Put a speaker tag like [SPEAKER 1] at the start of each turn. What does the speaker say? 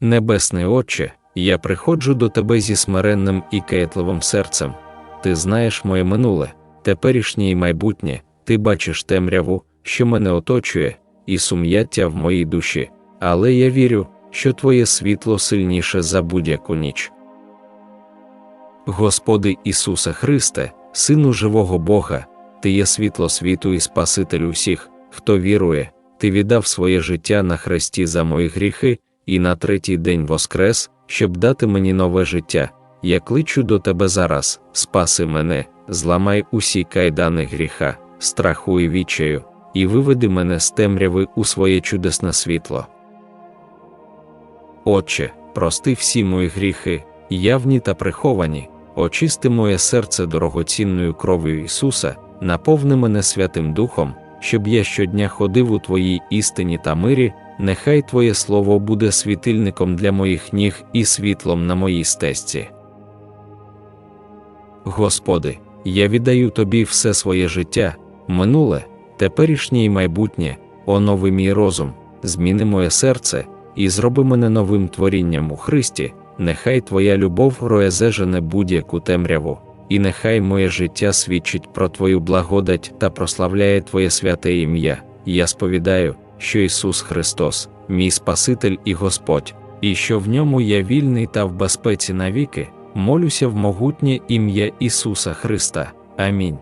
[SPEAKER 1] Небесний Отче, я приходжу до Тебе зі смиренним і каятливим серцем. Ти знаєш моє минуле, теперішнє і майбутнє, ти бачиш темряву, що мене оточує, і сум'яття в моїй душі, але я вірю, що Твоє світло сильніше за будь-яку ніч. Господи Ісусе Христе, Сину живого Бога, Ти є світло світу і Спаситель усіх, хто вірує, Ти віддав своє життя на хресті за мої гріхи, і на третій день воскрес, щоб дати мені нове життя. Я кличу до Тебе зараз, спаси мене, зламай усі кайдани гріха, страху і відчаю, і виведи мене з темряви у своє чудесне світло. Отче, прости всі мої гріхи, явні та приховані, очисти моє серце дорогоцінною кров'ю Ісуса, наповни мене Святим Духом, щоб я щодня ходив у Твоїй істині та мирі, нехай Твоє Слово буде світильником для моїх ніг і світлом на моїй стежці. Господи, я віддаю Тобі все своє життя, минуле, теперішнє і майбутнє, онови мій розум, зміни моє серце і зроби мене новим творінням у Христі, нехай Твоя любов роезежене будь-яку темряву, і нехай моє життя свідчить про Твою благодать та прославляє Твоє святе ім'я. Я сповідаю, що Ісус Христос, мій Спаситель і Господь, і що в ньому я вільний та в безпеці навіки, молюся в могутнє ім'я Ісуса Христа. Амінь.